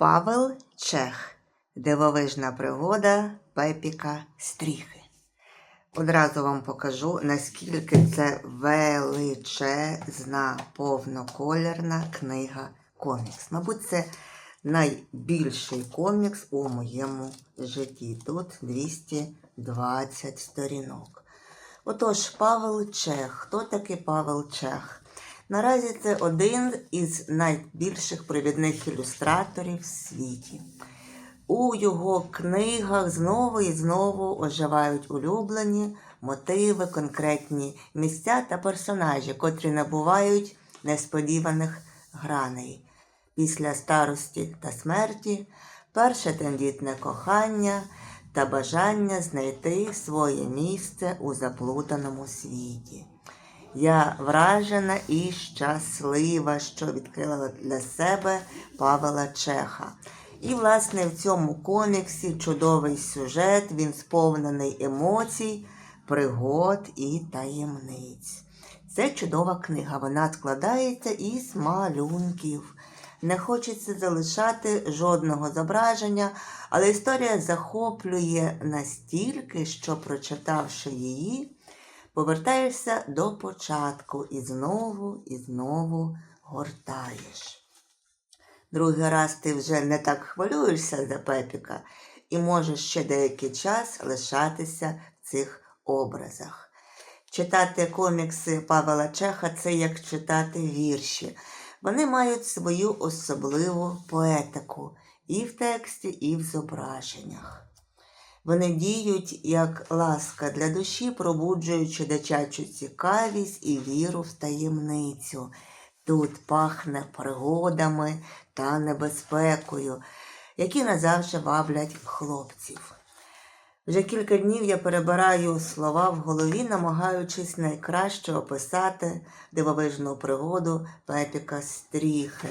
Павел Чех. Дивовижна пригода Пепіка Стріхи. Одразу вам покажу, наскільки це величезна повноколірна книга комікс. Мабуть, це найбільший комікс у моєму житті. Тут 220 сторінок. Отож, Павел Чех. Хто такий Павел Чех? Наразі це один із найбільших провідних ілюстраторів в світі. У його книгах знову і знову оживають улюблені мотиви, конкретні місця та персонажі, котрі набувають несподіваних граней. Після старості та смерті, перше тендітне кохання та бажання знайти своє місце у заплутаному світі. Я вражена і щаслива, що відкрила для себе Павела Чеха. І, власне, в цьому коміксі чудовий сюжет, він сповнений емоцій, пригод і таємниць. Це чудова книга, вона складається із малюнків. Не хочеться залишати жодного зображення, але історія захоплює настільки, що, прочитавши її, повертаєшся до початку і знову і знову гортаєш. Другий раз ти вже не так хвилюєшся за Пепіка і можеш ще деякий час лишатися в цих образах. Читати комікси Павла Чеха це як читати вірші. Вони мають свою особливу поетику і в тексті, і в зображеннях. Вони діють як ласка для душі, пробуджуючи дитячу цікавість і віру в таємницю. Тут пахне пригодами та небезпекою, які назавжди ваблять хлопців. Вже кілька днів я перебираю слова в голові, намагаючись найкраще описати дивовижну пригоду Пепіка Стріхи.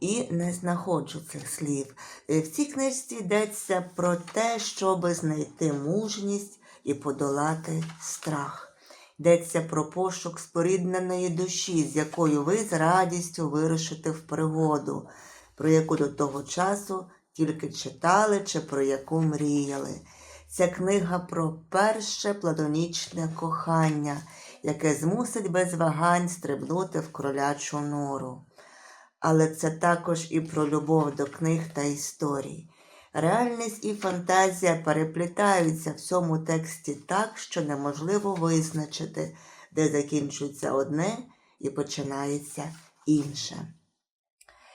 І не знаходжу цих слів. Е, В цій книжці йдеться про те, щоб знайти мужність і подолати страх. Йдеться про пошук спорідненої душі, з якою ви з радістю вирушите в пригоду, про яку до того часу тільки читали чи про яку мріяли. Ця книга про перше платонічне кохання, яке змусить без вагань стрибнути в кролячу нору. Але це також і про любов до книг та історій. Реальність і фантазія переплітаються в цьому тексті так, що неможливо визначити, де закінчується одне і починається інше.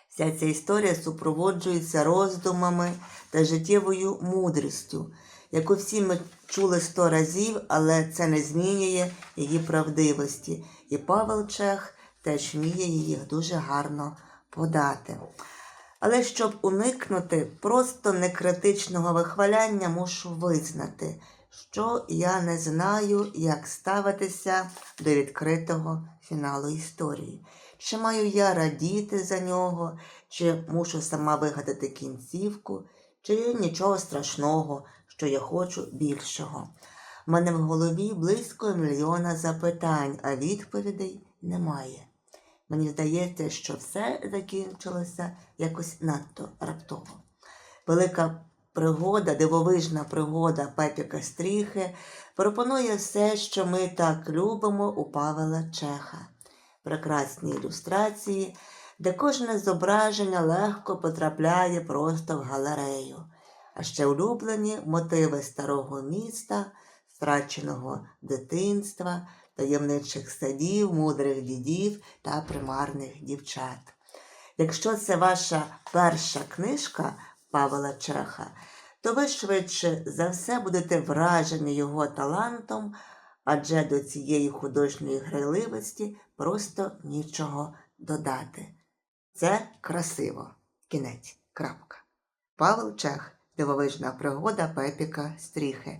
Вся ця історія супроводжується роздумами та життєвою мудрістю, яку всі ми чули сто разів, але це не змінює її правдивості. І Павел Чех теж вміє її дуже гарно подати. Але щоб уникнути просто некритичного вихваляння, мушу визнати, що я не знаю, як ставитися до відкритого фіналу історії. Чи маю я радіти за нього, чи мушу сама вигадати кінцівку, чи нічого страшного, що я хочу більшого. У мене в голові близько мільйона запитань, а відповідей немає. Мені здається, що все закінчилося якось надто раптово. Велика пригода, дивовижна пригода Пепіка Стріхи пропонує все, що ми так любимо у Павела Чеха. Прекрасні ілюстрації, де кожне зображення легко потрапляє просто в галерею, а ще улюблені мотиви старого міста, втраченого дитинства таємничих садів, мудрих дідів та примарних дівчат. Якщо це ваша перша книжка Павла Чеха, то ви швидше за все будете вражені його талантом, адже до цієї художньої грайливості просто нічого додати. Це красиво. Кінець. Крапка. Павел Чех. Дивовижна пригода Пепіка Стріхи.